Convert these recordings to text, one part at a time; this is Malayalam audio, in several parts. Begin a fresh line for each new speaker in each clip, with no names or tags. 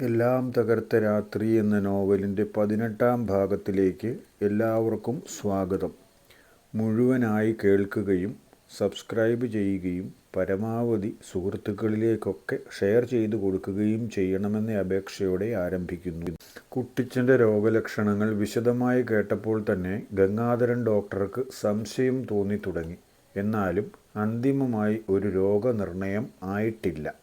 എല്ലാം തകർത്ത രാത്രി എന്ന നോവലിന്റെ പതിനെട്ടാം ഭാഗത്തിലേക്ക് എല്ലാവർക്കും സ്വാഗതം. മുഴുവനായി കേൾക്കുകയും സബ്സ്ക്രൈബ് ചെയ്യുകയും പരമാവധി സുഹൃത്തുക്കളിലേക്കൊക്കെ ഷെയർ ചെയ്തു കൊടുക്കുകയും ചെയ്യണമെന്ന അപേക്ഷയോടെ ആരംഭിക്കുന്നു. കുട്ടിച്ചന്റെ രോഗലക്ഷണങ്ങൾ വിശദമായി കേട്ടപ്പോൾ തന്നെ ഗംഗാധരൻ ഡോക്ടർക്ക് സംശയം തോന്നി തുടങ്ങി. എന്നാലും അന്തിമമായി ഒരു രോഗനിർണയം ആയിട്ടില്ല.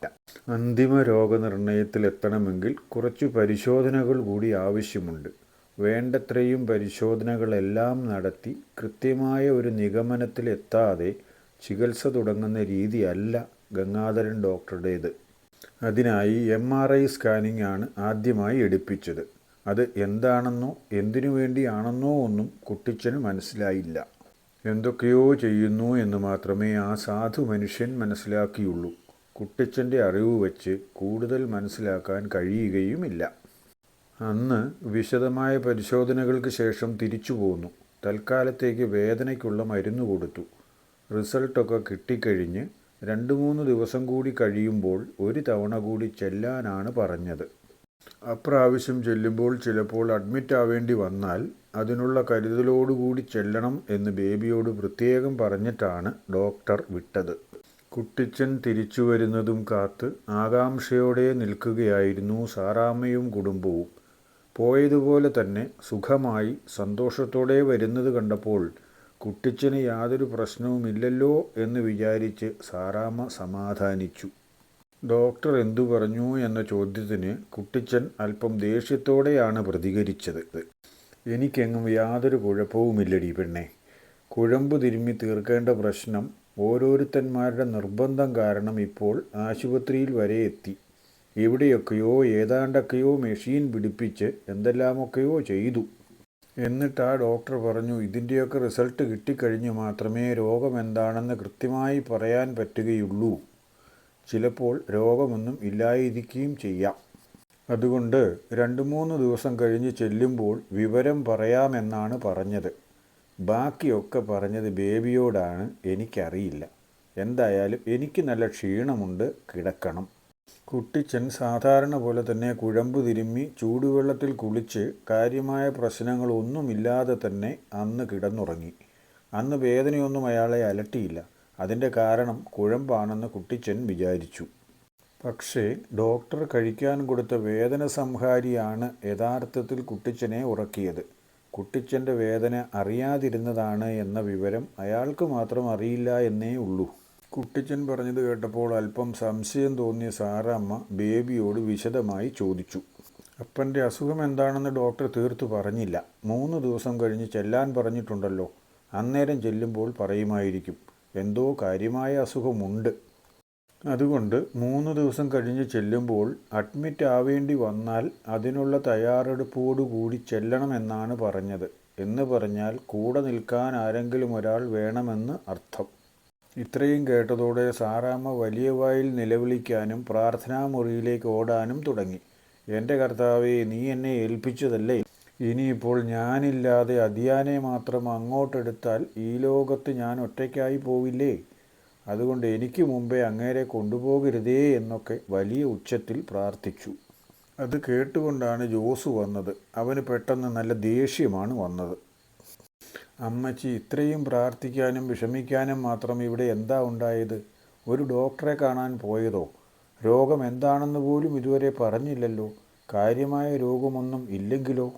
അന്തിമ രോഗനിർണയത്തിലെത്തണമെങ്കിൽ കുറച്ചു പരിശോധനകൾ കൂടി ആവശ്യമുണ്ട്. വേണ്ടത്രയും പരിശോധനകളെല്ലാം നടത്തി കൃത്യമായ ഒരു നിഗമനത്തിലെത്താതെ ചികിത്സ തുടങ്ങുന്ന രീതിയല്ല ഗംഗാധരൻ ഡോക്ടറുടേത്. അതിനായി എം ആർ ഐ സ്കാനിംഗ് ആണ് ആദ്യമായി എടുപ്പിച്ചത്. അത് എന്താണെന്നോ എന്തിനു വേണ്ടിയാണെന്നോ ഒന്നും കുട്ടിച്ചന് മനസ്സിലായില്ല. എന്തൊക്കെയോ ചെയ്യുന്നു എന്ന് മാത്രമേ ആ സാധു മനുഷ്യൻ മനസ്സിലാക്കിയുള്ളൂ. കുട്ടിച്ചന്റെ അറിവ് വച്ച് കൂടുതൽ മനസ്സിലാക്കാൻ കഴിയുകയുമില്ല. അന്ന് വിശദമായ പരിശോധനകൾക്ക് ശേഷം തിരിച്ചു പോന്നു. തൽക്കാലത്തേക്ക് വേദനയ്ക്കുള്ള മരുന്ന് കൊടുത്തു. റിസൾട്ടൊക്കെ കിട്ടിക്കഴിഞ്ഞ് രണ്ട് മൂന്ന് ദിവസം കൂടി കഴിയുമ്പോൾ ഒരു തവണ കൂടി ചെല്ലാനാണ് പറഞ്ഞത്. അപ്രാവശ്യം ചെല്ലുമ്പോൾ ചിലപ്പോൾ അഡ്മിറ്റ് ആവേണ്ടി വന്നാൽ അതിനുള്ള കരുതലോടുകൂടി ചെല്ലണം എന്ന് ബേബിയോട് പ്രത്യേകം പറഞ്ഞിട്ടാണ് ഡോക്ടർ വിട്ടത്. കുട്ടിച്ചൻ തിരിച്ചു വരുന്നതും കാത്ത് ആകാംക്ഷയോടെ നിൽക്കുകയായിരുന്നു സാറാമ്മയും കുടുംബവും. പോയതുപോലെ തന്നെ സുഖമായി സന്തോഷത്തോടെ വരുന്നത് കണ്ടപ്പോൾ കുട്ടിച്ചന് യാതൊരു പ്രശ്നവുമില്ലല്ലോ എന്ന് വിചാരിച്ച് സാറാമ്മ സമാധാനിച്ചു. ഡോക്ടർ എന്തു പറഞ്ഞു എന്ന ചോദ്യത്തിന് കുട്ടിച്ചൻ അല്പം ദേഷ്യത്തോടെയാണ് പ്രതികരിച്ചത്. എനിക്കെങ്ങും യാതൊരു കുഴപ്പവുമില്ലടി പെണ്ണെ. കുഴമ്പ് തിരുമ്മി തീർക്കേണ്ട പ്രശ്നം ഓരോരുത്തന്മാരുടെ നിർബന്ധം കാരണം ഇപ്പോൾ ആശുപത്രിയിൽ വരെ എത്തി. എവിടെയൊക്കെയോ ഏതാണ്ടൊക്കെയോ മെഷീൻ പിടിപ്പിച്ച് എന്തെല്ലാമൊക്കെയോ ചെയ്തു. എന്നിട്ട് ആ ഡോക്ടർ പറഞ്ഞു ഇതിന്റെയൊക്കെ റിസൾട്ട് കിട്ടിക്കഴിഞ്ഞ് മാത്രമേ രോഗം എന്താണെന്ന് കൃത്യമായി പറയാൻ പറ്റുകയുള്ളൂ. ചിലപ്പോൾ രോഗമൊന്നും ഇല്ലായിരിക്കുകയും ചെയ്യാം. അതുകൊണ്ട് രണ്ട് മൂന്ന് ദിവസം കഴിഞ്ഞ് ചെല്ലുമ്പോൾ വിവരം പറയാമെന്നാണ് പറഞ്ഞത്. ബാക്കിയൊക്കെ പറഞ്ഞത് ബേബിയോടാണ് എനിക്കറിയില്ല. എന്തായാലും എനിക്ക് നല്ല ക്ഷീണമുണ്ട് കിടക്കണം. കുട്ടിച്ചൻ സാധാരണ പോലെ തന്നെ കുഴമ്പ് തിരുമ്മി ചൂടുവെള്ളത്തിൽ കുളിച്ച് കാര്യമായ പ്രശ്നങ്ങളൊന്നുമില്ലാതെ തന്നെ അന്ന് കിടന്നുറങ്ങി. അന്ന് വേദനയൊന്നും അയാളെ അലട്ടിയില്ല. അതിന്റെ കാരണം കുഴമ്പാണെന്ന് കുട്ടിച്ചൻ വിചാരിച്ചു. പക്ഷേ ഡോക്ടർ കഴിക്കാൻ കൊടുത്ത വേദന സംഹാരിയാണ് യഥാർത്ഥത്തിൽ കുട്ടിച്ചനെ ഉറക്കിയത്. കുട്ടിച്ചന്റെ വേദന അറിയാതിരുന്നതാണ് എന്ന വിവരം അയാൾക്ക് മാത്രം അറിയില്ല എന്നേ ഉള്ളൂ. കുട്ടിച്ചൻ പറഞ്ഞത് കേട്ടപ്പോൾ അല്പം സംശയം തോന്നിയ സാറാമ്മ ബേബിയോട് വിശദമായി ചോദിച്ചു. അപ്പന്റെ അസുഖം എന്താണെന്ന് ഡോക്ടർ തീർത്തു പറഞ്ഞില്ല. മൂന്ന് ദിവസം കഴിഞ്ഞ് ചെല്ലാൻ പറഞ്ഞിട്ടുണ്ടല്ലോ. അന്നേരം ചെല്ലുമ്പോൾ പറയുമായിരിക്കും. എന്തോ കാര്യമായ അസുഖമുണ്ട്. അതുകൊണ്ട് മൂന്ന് ദിവസം കഴിഞ്ഞ് ചെല്ലുമ്പോൾ അഡ്മിറ്റ് ആവേണ്ടി വന്നാൽ അതിനുള്ള തയ്യാറെടുപ്പോടുകൂടി ചെല്ലണമെന്നാണ് പറഞ്ഞത്. എന്ന് പറഞ്ഞാൽ കൂടെ നിൽക്കാൻ ആരെങ്കിലും ഒരാൾ വേണമെന്ന് അർത്ഥം. ഇത്രയും കേട്ടതോടെ സാറാമ്മ വലിയ വായിൽ നിലവിളിക്കാനും പ്രാർത്ഥനാമുറിയിലേക്ക് ഓടാനും തുടങ്ങി. എന്റെ കർത്താവെ നീ എന്നെ ഏൽപ്പിച്ചതല്ലേ? ഇനിയിപ്പോൾ ഞാനില്ലാതെ അതിയാനെ മാത്രം അങ്ങോട്ടെടുത്താൽ ഈ ലോകത്ത് ഞാൻ ഒറ്റയ്ക്കായി പോവില്ലേ? അതുകൊണ്ട് എനിക്ക് മുമ്പേ അങ്ങേരെ കൊണ്ടുപോകരുതേ എന്നൊക്കെ വലിയ ഉച്ചത്തിൽ പ്രാർത്ഥിച്ചു. അത് കേട്ടുകൊണ്ടാണ് ജോസ് വന്നത്. അവന് പെട്ടെന്ന് നല്ല ദേഷ്യമാണ് വന്നത്. അമ്മച്ചി ഇത്രയും പ്രാർത്ഥിക്കാനും വിഷമിക്കാനും മാത്രം ഇവിടെ എന്താ ഉണ്ടായത്? ഒരു ഡോക്ടറെ കാണാൻ പോയതോ? രോഗം എന്താണെന്ന് പോലും ഇതുവരെ പറഞ്ഞില്ലല്ലോ. കാര്യമായ രോഗമൊന്നും ഇല്ലെങ്കിലോ?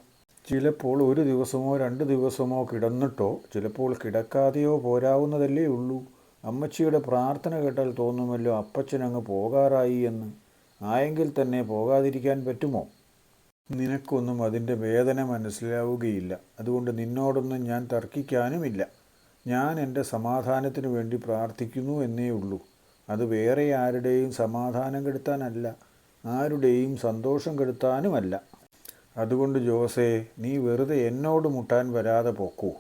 ചിലപ്പോൾ ഒരു ദിവസമോ രണ്ട് ദിവസമോ കിടന്നിട്ടോ ചിലപ്പോൾ കിടക്കാതെയോ പോരാവുന്നതല്ലേ ഉള്ളൂ. അമ്മച്ചിയുടെ പ്രാർത്ഥന കേട്ടാൽ തോന്നുമല്ലോ അപ്പച്ചൻ അങ്ങ് പോകാറായി എന്ന്. ആയെങ്കിൽ തന്നെ പോകാതിരിക്കാൻ പറ്റുമോ? നിനക്കൊന്നും അതിന്റെ വേദന മനസ്സിലാവുകയില്ല. അതുകൊണ്ട് നിന്നോടൊന്നും ഞാൻ തർക്കിക്കാനുമില്ല. ഞാൻ എന്റെ സമാധാനത്തിനു വേണ്ടി പ്രാർത്ഥിക്കുന്നു എന്നേ ഉള്ളൂ. അത് വേറെ ആരുടെയും സമാധാനം കെടുത്താനല്ല ആരുടെയും സന്തോഷം കെടുത്താനുമല്ല. അതുകൊണ്ട് ജോസേ നീ വെറുതെ എന്നോട് മുട്ടാൻ വരാതെ പോക്കൂ.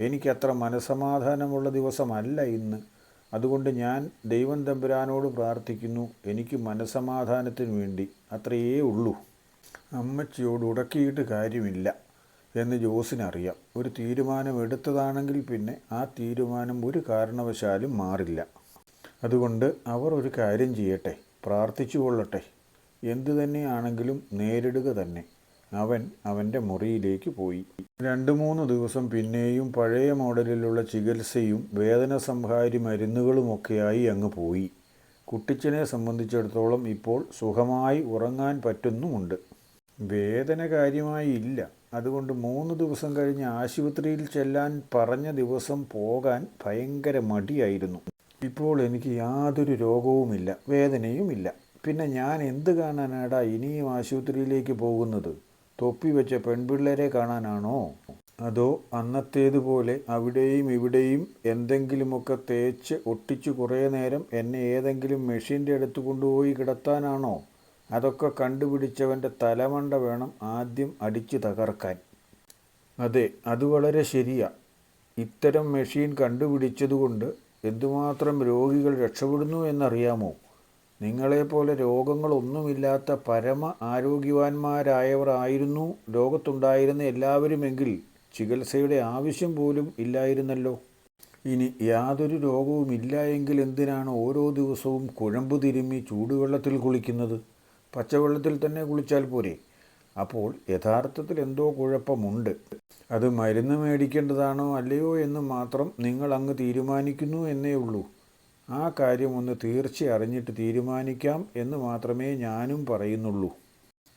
എനിക്കത്ര മനസമാധാനമുള്ള ദിവസമല്ല ഇന്ന്. അതുകൊണ്ട് ഞാൻ ദൈവം തമ്പുരാനോട് പ്രാർത്ഥിക്കുന്നു എനിക്ക് മനസമാധാനത്തിന് വേണ്ടി. അത്രയേ ഉള്ളൂ. അമ്മച്ചിയോട് ഉടക്കിയിട്ട് കാര്യമില്ല എന്ന് ജോസിനറിയാം. ഒരു തീരുമാനം എടുത്തതാണെങ്കിൽ പിന്നെ ആ തീരുമാനം ഒരു കാരണവശാലും മാറില്ല. അതുകൊണ്ട് അവർ ഒരു കാര്യം ചെയ്യട്ടെ പ്രാർത്ഥിച്ചു കൊള്ളട്ടെ എന്തു തന്നെയാണെങ്കിലും നേരിടുക തന്നെ. അവൻ അവന്റെ മുറിയിലേക്ക് പോയി. രണ്ട് മൂന്ന് ദിവസം പിന്നെയും പഴയ മോഡലിലുള്ള ചികിത്സയും വേദന സംഹാരി മരുന്നുകളുമൊക്കെയായി അങ്ങ് പോയി. കുട്ടിച്ചനെ സംബന്ധിച്ചിടത്തോളം ഇപ്പോൾ സുഖമായി ഉറങ്ങാൻ പറ്റുന്നുമുണ്ട്. വേദന കാര്യമായി ഇല്ല. അതുകൊണ്ട് മൂന്ന് ദിവസം കഴിഞ്ഞ് ആശുപത്രിയിൽ ചെല്ലാൻ പറഞ്ഞ ദിവസം പോകാൻ ഭയങ്കര മടിയായിരുന്നു. ഇപ്പോൾ എനിക്ക് യാതൊരു രോഗവുമില്ല വേദനയുമില്ല. പിന്നെ ഞാൻ എന്ത് കാണാനാടാ ഇനിയും ആശുപത്രിയിലേക്ക് പോകുന്നത്? തൊപ്പി വെച്ച പെൺപിള്ളേരെ കാണാനാണോ? അതോ അന്നത്തേതുപോലെ അവിടെയും ഇവിടെയും എന്തെങ്കിലുമൊക്കെ തേച്ച് ഒട്ടിച്ച് കുറേ നേരം എന്നെ ഏതെങ്കിലും മെഷീന്റെ അടുത്ത് കൊണ്ടുപോയി കിടത്താനാണോ? അതൊക്കെ കണ്ടുപിടിച്ചവന്റെ തലമണ്ട വേണം ആദ്യം അടിച്ചു തകർക്കാൻ. അതെ അത് വളരെ ശരിയാ. ഇത്തരം മെഷീൻ കണ്ടുപിടിച്ചതുകൊണ്ട് എന്തുമാത്രം രോഗികൾ രക്ഷപ്പെടുന്നു എന്നറിയാമോ? നിങ്ങളെപ്പോലെ രോഗങ്ങളൊന്നുമില്ലാത്ത പരമ ആരോഗ്യവാന്മാരായവർ ആയിരുന്നു. ലോകത്തുണ്ടായിരുന്ന എല്ലാവരുമെങ്കിൽ ചികിത്സയുടെ ആവശ്യം പോലും ഇല്ലായിരുന്നല്ലോ. ഇനി യാതൊരു രോഗവും ഇല്ല എങ്കിൽ എന്തിനാണ് ഓരോ ദിവസവും കുഴമ്പ് തിരുമ്മി ചൂടുവെള്ളത്തിൽ കുളിക്കുന്നത്? പച്ചവെള്ളത്തിൽ തന്നെ കുളിച്ചാൽ പോരെ? അപ്പോൾ യഥാർത്ഥത്തിൽ എന്തോ കുഴപ്പമുണ്ട്. അത് മരുന്ന് മേടിക്കേണ്ടതാണോ അല്ലയോ എന്ന് മാത്രം നിങ്ങൾ അങ്ങ് തീരുമാനിക്കുന്നു എന്നേ ഉള്ളൂ. ആ കാര്യം ഒന്ന് തീർച്ച അറിഞ്ഞിട്ട് തീരുമാനിക്കാം എന്ന് മാത്രമേ ഞാനും പറയുന്നുള്ളൂ.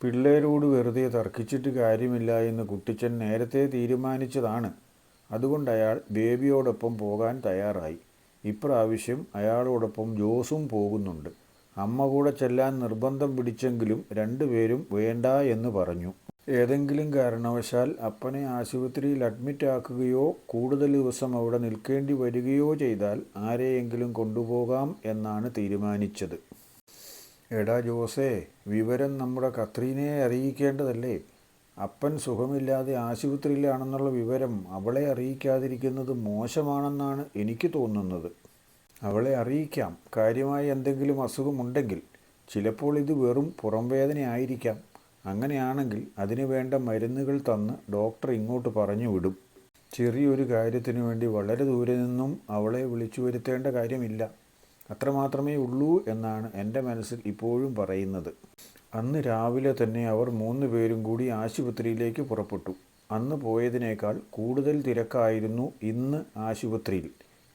പിള്ളേരോട് വെറുതെ തർക്കിച്ചിട്ട് കാര്യമില്ല എന്ന് കുട്ടിച്ചൻ നേരത്തെ തീരുമാനിച്ചതാണ്. അതുകൊണ്ട് അയാൾ ബേബിയോടൊപ്പം പോകാൻ തയ്യാറായി. ഇപ്രാവശ്യം അയാളോടൊപ്പം ജോസും പോകുന്നുണ്ട്. അമ്മ കൂടെ ചെല്ലാൻ നിർബന്ധം പിടിച്ചെങ്കിലും രണ്ടുപേരും വേണ്ട എന്ന് പറഞ്ഞു. ഏതെങ്കിലും കാരണവശാൽ അപ്പനെ ആശുപത്രിയിൽ അഡ്മിറ്റ് ആക്കുകയോ കൂടുതൽ ദിവസം അവിടെ നിൽക്കേണ്ടി വരികയോ ചെയ്താൽ ആരെയെങ്കിലും കൊണ്ടുപോകാം എന്നാണ് തീരുമാനിച്ചത്. എടാ ജോസേ വിവരം നമ്മുടെ കത്രീനയെ അറിയിക്കേണ്ടതല്ലേ? അപ്പൻ സുഖമില്ലാതെ ആശുപത്രിയിലാണെന്നുള്ള വിവരം അവളെ അറിയിക്കാതിരിക്കുന്നത് മോശമാണെന്നാണ് എനിക്ക് തോന്നുന്നത്. അവളെ അറിയിക്കാം. കാര്യമായി എന്തെങ്കിലും അസുഖമുണ്ടെങ്കിൽ ചിലപ്പോൾ ഇത് വെറും പുറംവേദന ആയിരിക്കാം അങ്ങനെയാണെങ്കിൽ അതിനു വേണ്ട മരുന്നുകൾ തന്ന് ഡോക്ടർ ഇങ്ങോട്ട് പറഞ്ഞു വിടും. ചെറിയൊരു കാര്യത്തിനു വേണ്ടി വളരെ ദൂരെ നിന്നും അവളെ വിളിച്ചു വരുത്തേണ്ട കാര്യമില്ല. അത്രമാത്രമേ ഉള്ളൂ എന്നാണ് എന്റെ മനസ്സിൽ ഇപ്പോഴും പറയുന്നത്. അന്ന് രാവിലെ തന്നെ അവർ മൂന്ന് പേരും കൂടി ആശുപത്രിയിലേക്ക് പുറപ്പെട്ടു. അന്ന് പോയതിനേക്കാൾ കൂടുതൽ തിരക്കായിരുന്നു ഇന്ന് ആശുപത്രിയിൽ.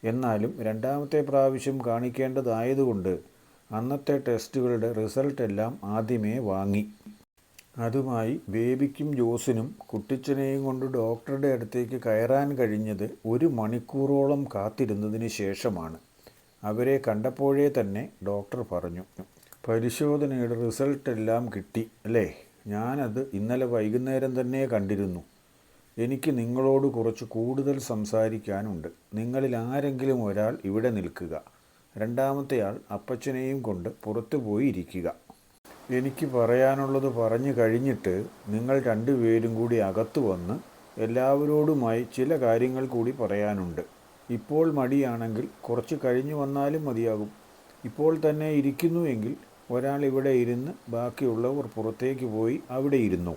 എന്നാലും രണ്ടാമത്തെ പ്രാവശ്യം കാണിക്കേണ്ടതായതുകൊണ്ട് അന്നത്തെ ടെസ്റ്റുകളുടെ റിസൾട്ട് എല്ലാം ആദ്യമേ വാങ്ങി. അതുമായി ബേബിക്കും ജോസിനും കുട്ടിച്ചനെയും കൊണ്ട് ഡോക്ടറുടെ അടുത്തേക്ക് കയറാൻ കഴിഞ്ഞത് ഒരു മണിക്കൂറോളം കാത്തിരുന്നതിന് ശേഷമാണ്. അവരെ കണ്ടപ്പോഴേ തന്നെ ഡോക്ടർ പറഞ്ഞു പരിശോധനയുടെ റിസൾട്ട് എല്ലാം കിട്ടി അല്ലേ? ഞാനത് ഇന്നലെ വൈകുന്നേരം തന്നെ കണ്ടിരുന്നു. എനിക്ക് നിങ്ങളോട് കുറച്ച് കൂടുതൽ സംസാരിക്കാനുണ്ട്. നിങ്ങളിൽ ആരെങ്കിലും ഒരാൾ ഇവിടെ നിൽക്കുക. രണ്ടാമത്തെ ആൾ അപ്പച്ചനെയും കൊണ്ട് പുറത്തു പോയി ഇരിക്കുക എനിക്ക് പറയാനുള്ളത് പറഞ്ഞു കഴിഞ്ഞിട്ട് നിങ്ങൾ രണ്ടുപേരും കൂടി അകത്തു വന്ന് എല്ലാവരോടുമായി ചില കാര്യങ്ങൾ കൂടി പറയാനുണ്ട്. ഇപ്പോൾ മടിയാണെങ്കിൽ കുറച്ച് കഴിഞ്ഞു വന്നാലും മതിയാകും. ഇപ്പോൾ തന്നെ ഇരിക്കുന്നു എങ്കിൽ ഒരാൾ ഇവിടെ ഇരുന്ന് ബാക്കിയുള്ളവർ പുറത്തേക്ക് പോയി അവിടെ ഇരുന്നു.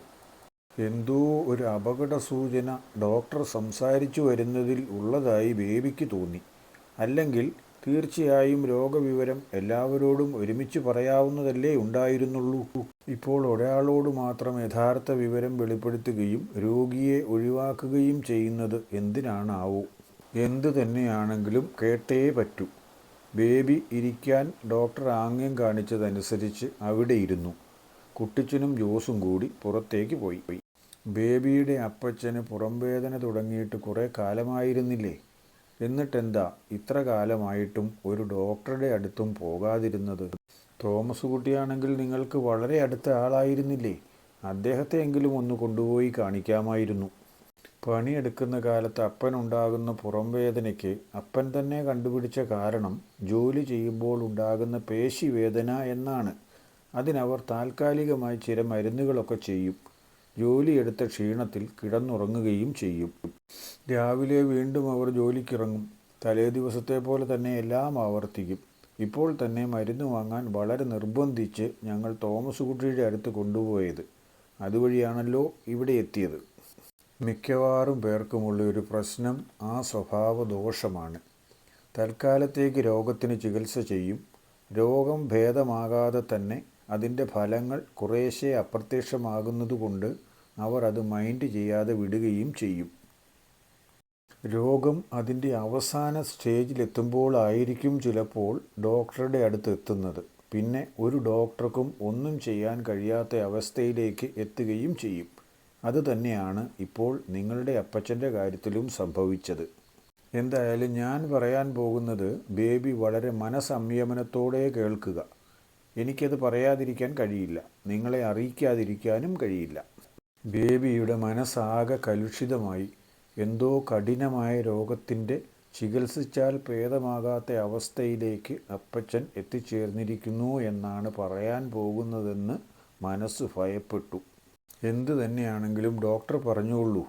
എന്തോ ഒരു അപകട സൂചന ഡോക്ടർ സംസാരിച്ചു വരുന്നതിൽ ഉള്ളതായി ബേബിക്ക് തോന്നി. അല്ലെങ്കിൽ തീർച്ചയായും രോഗവിവരം എല്ലാവരോടും ഒരുമിച്ച് പറയാവുന്നതല്ലേ ഉണ്ടായിരുന്നുള്ളൂ. ഇപ്പോൾ ഒരാളോട് മാത്രം യഥാർത്ഥ വിവരം വെളിപ്പെടുത്തുകയും രോഗിയെ ഒഴിവാക്കുകയും ചെയ്യുന്നത് എന്തിനാണാവോ? എന്തു തന്നെയാണെങ്കിലും കേട്ടേ പറ്റൂ. ബേബി ഇരിക്കാൻ ഡോക്ടർ ആംഗ്യം കാണിച്ചതനുസരിച്ച് അവിടെ ഇരുന്നു. കുട്ടിച്ചനും ജോസും കൂടി പുറത്തേക്ക് പോയി. ബേബിയുടെ അപ്പച്ചന് പുറംവേദന തുടങ്ങിയിട്ട് കുറേ കാലമായിരുന്നില്ലേ? എന്നിട്ടെന്താ? ഇത്ര കാലമായിട്ടും ഒരു ഡോക്ടറുടെ അടുത്തും പോകാതിരുന്നത്. തോമസ് കുട്ടിയാണെങ്കിൽ നിങ്ങൾക്ക് വളരെ അടുത്ത ആളായിരുന്നില്ലേ? അദ്ദേഹത്തെ എങ്കിലും ഒന്ന് കൊണ്ടുപോയി കാണിക്കാമായിരുന്നു. പണിയെടുക്കുന്ന കാലത്ത് അപ്പനുണ്ടാകുന്ന പുറംവേദനയ്ക്ക് അപ്പൻ തന്നെ കണ്ടുപിടിച്ച കാരണം ജോലി ചെയ്യുമ്പോൾ ഉണ്ടാകുന്ന പേശിവേദന എന്നാണ്. അതിനവർ താൽക്കാലികമായി ചില മരുന്നുകളൊക്കെ ചെയ്യും. ജോലിയെടുത്ത ക്ഷീണത്തിൽ കിടന്നുറങ്ങുകയും ചെയ്യും. രാവിലെ വീണ്ടും അവർ ജോലിക്കിറങ്ങും. തലേ ദിവസത്തെ പോലെ തന്നെ എല്ലാം ആവർത്തിക്കും. ഇപ്പോൾ തന്നെ മരുന്ന് വാങ്ങാൻ വളരെ നിർബന്ധിച്ച് ഞങ്ങൾ തോമസ് കുട്ടിയുടെ അടുത്ത് കൊണ്ടുപോയത്. അതുവഴിയാണല്ലോ ഇവിടെ എത്തിയത്. മിക്കവാറും പേർക്കുമുള്ള ഒരു പ്രശ്നം ആ സ്വഭാവ ദോഷമാണ് തൽക്കാലത്തേക്ക് രോഗത്തിന് ചികിത്സ ചെയ്യും. രോഗം ഭേദമാകാതെ തന്നെ അതിന്റെ ഫലങ്ങൾ കുറേശ്ശെ അപ്രത്യക്ഷമാകുന്നതുകൊണ്ട് അവർ അത് മൈൻഡ് ചെയ്യാതെ വിടുകയും ചെയ്യും. രോഗം അതിന്റെ അവസാന സ്റ്റേജിലെത്തുമ്പോഴായിരിക്കും ചിലപ്പോൾ ഡോക്ടറുടെ അടുത്ത് എത്തുന്നത്. പിന്നെ ഒരു ഡോക്ടർക്കും ഒന്നും ചെയ്യാൻ കഴിയാത്ത അവസ്ഥയിലേക്ക് എത്തുകയും ചെയ്യും. അതുതന്നെയാണ് ഇപ്പോൾ നിങ്ങളുടെ അപ്പച്ചന്റെ കാര്യത്തിലും സംഭവിച്ചത്. എന്തായാലും ഞാൻ പറയാൻ പോകുന്നത് ബേബി വളരെ മനസംയമനത്തോടെ കേൾക്കുക. എനിക്കത് പറയാതിരിക്കാൻ കഴിയില്ല. നിങ്ങളെ അറിയിക്കാതിരിക്കാനും കഴിയില്ല. ബേബിയുടെ മനസ്സാകെ കലുഷിതമായി. എന്തോ കഠിനമായ രോഗത്തിന്റെ ചികിത്സിച്ചാൽ ഭേദമാകാത്ത അവസ്ഥയിലേക്ക് അപ്പച്ചൻ എത്തിച്ചേർന്നിരിക്കുന്നു എന്നാണ് പറയാൻ പോകുന്നതെന്ന് മനസ്സ് ഭയപ്പെട്ടു. എന്തു തന്നെയാണെങ്കിലും ഡോക്ടർ പറഞ്ഞോളൂ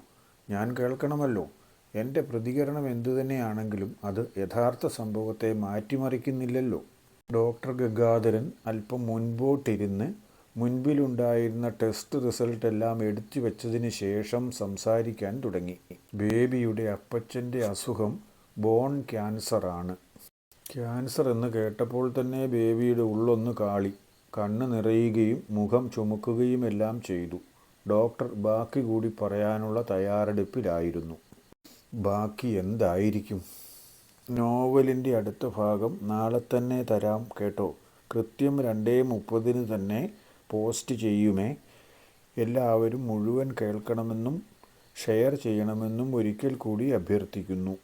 ഞാൻ കേൾക്കണമല്ലോ. എന്റെ പ്രതികരണം എന്തു തന്നെയാണെങ്കിലും അത് യഥാർത്ഥ സംഭവത്തെ മാറ്റിമറിക്കുന്നില്ലല്ലോ. ഡോക്ടർ ഗംഗാധരൻ അല്പം മുൻപോട്ടിരുന്ന് മുൻപിലുണ്ടായിരുന്ന ടെസ്റ്റ് റിസൾട്ട് എല്ലാം എടുത്തു വെച്ചതിന് ശേഷം സംസാരിക്കാൻ തുടങ്ങി. ബേബിയുടെ അപ്പച്ചന്റെ അസുഖം ബോൺ ക്യാൻസറാണ്. ക്യാൻസർ എന്ന് കേട്ടപ്പോൾ തന്നെ ബേബിയുടെ ഉള്ളൊന്ന് കാളി. കണ്ണ് നിറയുകയും മുഖം ചുമക്കുകയും എല്ലാം ചെയ്തു. ഡോക്ടർ ബാക്കി കൂടി പറയാനുള്ള തയ്യാറെടുപ്പിലായിരുന്നു. ബാക്കി എന്തായിരിക്കും? നോവലിന്റെ അടുത്ത ഭാഗം നാളെ തന്നെ തരാം കേട്ടോ. കൃത്യം രണ്ടേ മുപ്പതിന് തന്നെ പോസ്റ്റ് ചെയ്യുമേ. എല്ലാവരും മുഴുവൻ കേൾക്കണമെന്നും ഷെയർ ചെയ്യണമെന്നും ഒരിക്കൽ കൂടി അഭ്യർത്ഥിക്കുന്നു.